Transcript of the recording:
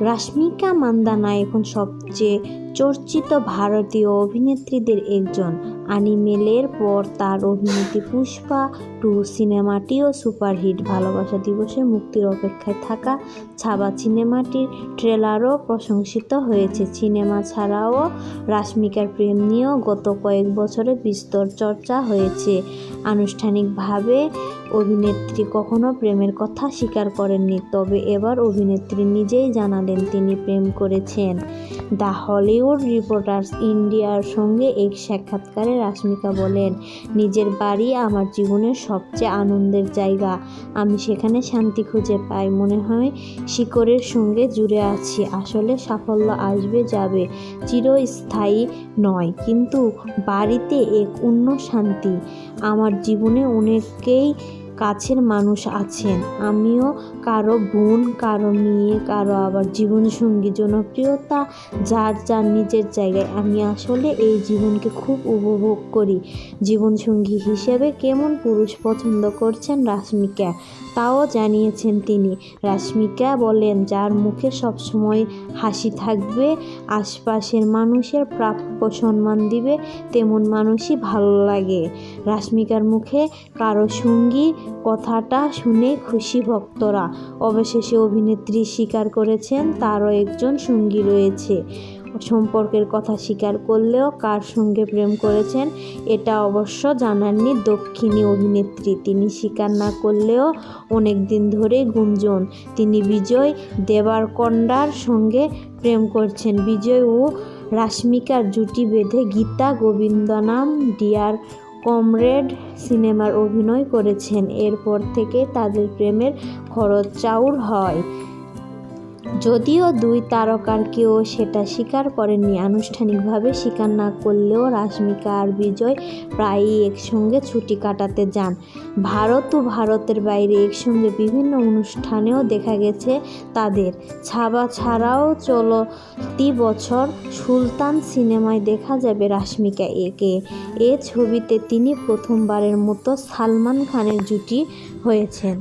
রাশ্মিকা মান্দানা এখন সবচেয়ে চর্চিত ভারতীয় অভিনেত্রীদের একজন। অ্যানিমেলের পর তার অভিনীত পুষ্পা টু সিনেমাটিও সুপারহিট ভালোবাসা দিবসে মুক্তির অপেক্ষায় থাকা ছাবা সিনেমাটির ট্রেলারও প্রশংসিত হয়েছে। সিনেমা ছাড়াও রাশ্মিকার প্রেম নিয়েও গত কয়েক বছরে বিস্তর চর্চা হয়েছে। আনুষ্ঠানিকভাবে অভিনেত্রী কখনো প্রেমের কথা স্বীকার করেননি, তবে এবার অভিনেত্রী নিজেই জানালেন তিনি প্রেম করেছেন। দ্য হলিউড রিপোর্টার্স ইন্ডিয়ার সঙ্গে এক সাক্ষাৎকারে রাশ্মিকা বলেন, নিজের বাড়ি আমার জীবনের সবচেয়ে আনন্দের জায়গা। আমি সেখানে শান্তি খুঁজে পাই। মনে হয় শিকড়ের সঙ্গে জুড়ে আছি। আসলে সাফল্য আসবে, যাবে। চিরস্থায়ী নয়, কিন্তু বাড়িতে এক অন্য শান্তি। আমার জীবনে অনেকেই কাছের মানুষ আছেন। আমিও কারও বোন, কারও মেয়ে, কারও আবার জীবনসঙ্গী জনপ্রিয়তা, যার যার নিজের জায়গায়। আমি আসলে এই জীবনকে খুব উপভোগ করি। জীবনসঙ্গী হিসেবে কেমন পুরুষ পছন্দ করছেন রাশ্মিকা? তাও জানিয়েছেন তিনি। রাশ্মিকা বলেন, যার মুখে সবসময় হাসি থাকবে, আশপাশের মানুষের প্রাপ্য সম্মান দিবে, তেমন মানুষই ভালো লাগে। রাশ্মিকার মুখে কারও সঙ্গী কথাটা শুনে খুশি ভক্তরা। অবশেষে অভিনেত্রী স্বীকার করেছেন, তারও একজন সঙ্গী রয়েছে। সম্পর্কের কথা স্বীকার করলেও কার সঙ্গে প্রেম করেছেন, এটা অবশ্য জানাননি দক্ষিণী অভিনেত্রী। তিনি স্বীকার না করলেও অনেক দিন ধরেই গুঞ্জন। তিনি বিজয় দেবারকন্ডার সঙ্গে প্রেম করছেন। বিজয় ও রাশ্মিকার জুটি বেঁধে গীতা গোবিন্দনাম, ডিয়ার কমরেড সিনেমার অভিনয় করেছেন। এরপর থেকে তাদের প্রেমের খরচ চাউর হয়। যদিও দুই তারকার কেউ সেটা স্বীকার করেননি। আনুষ্ঠানিকভাবে স্বীকার না করলেও রাশ্মিকা আর বিজয় প্রায়ই একসঙ্গে ছুটি কাটাতে যান। ভারত ও ভারতের বাইরে একসঙ্গে বিভিন্ন অনুষ্ঠানেও দেখা গেছে তাদের। ছাবা ছাড়াও চলতি বছর সুলতান সিনেমায় দেখা যাবে রাশ্মিকা একে। এ ছবিতে তিনি প্রথমবারের মতো সালমান খানের জুটি হয়েছেন।